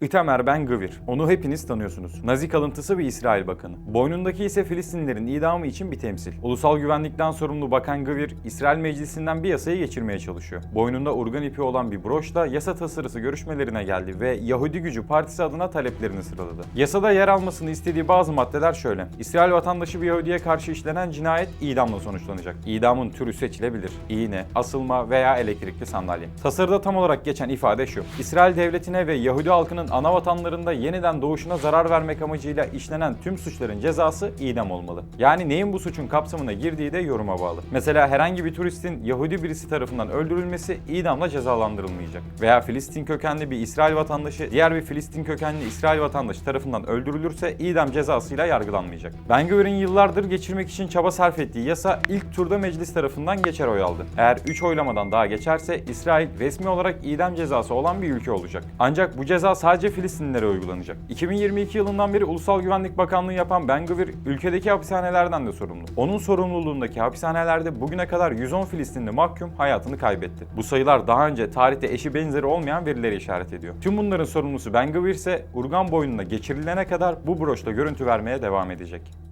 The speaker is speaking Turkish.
Itamar Ben Gvir. Onu hepiniz tanıyorsunuz. Nazi kalıntısı bir İsrail bakanı. Boynundaki ise Filistinlilerin idamı için bir temsil. Ulusal güvenlikten sorumlu Bakan Gvir, İsrail meclisinden bir yasayı geçirmeye çalışıyor. Boynunda urgan ipi olan bir broşla yasa tasarısı görüşmelerine geldi ve Yahudi Gücü Partisi adına taleplerini sıraladı. Yasada yer almasını istediği bazı maddeler şöyle. İsrail vatandaşı bir Yahudiye karşı işlenen cinayet idamla sonuçlanacak. İdamın türü seçilebilir. İğne, asılma veya elektrikli sandalye. Tasarıda tam olarak geçen ifade şu. İsrail devletine ve Yahudi halkının ana vatanlarında yeniden doğuşuna zarar vermek amacıyla işlenen tüm suçların cezası idam olmalı. Yani neyin bu suçun kapsamına girdiği de yoruma bağlı. Mesela herhangi bir turistin Yahudi birisi tarafından öldürülmesi idamla cezalandırılmayacak. Veya Filistin kökenli bir İsrail vatandaşı diğer bir Filistin kökenli İsrail vatandaşı tarafından öldürülürse idam cezasıyla yargılanmayacak. Ben Gur'un yıllardır geçirmek için çaba sarf ettiği yasa ilk turda meclis tarafından geçer oy aldı. Eğer 3 oylamadan daha geçerse İsrail resmi olarak idam cezası olan bir ülke olacak. Ancak bu ceza sadece Filistinlilere uygulanacak. 2022 yılından beri Ulusal Güvenlik Bakanlığı yapan Ben Gvir ülkedeki hapishanelerden de sorumlu. Onun sorumluluğundaki hapishanelerde bugüne kadar 110 Filistinli mahkum hayatını kaybetti. Bu sayılar daha önce tarihte eşi benzeri olmayan verileri işaret ediyor. Tüm bunların sorumlusu Ben Gvir ise Urgan boynuna geçirilene kadar bu broşla görüntü vermeye devam edecek.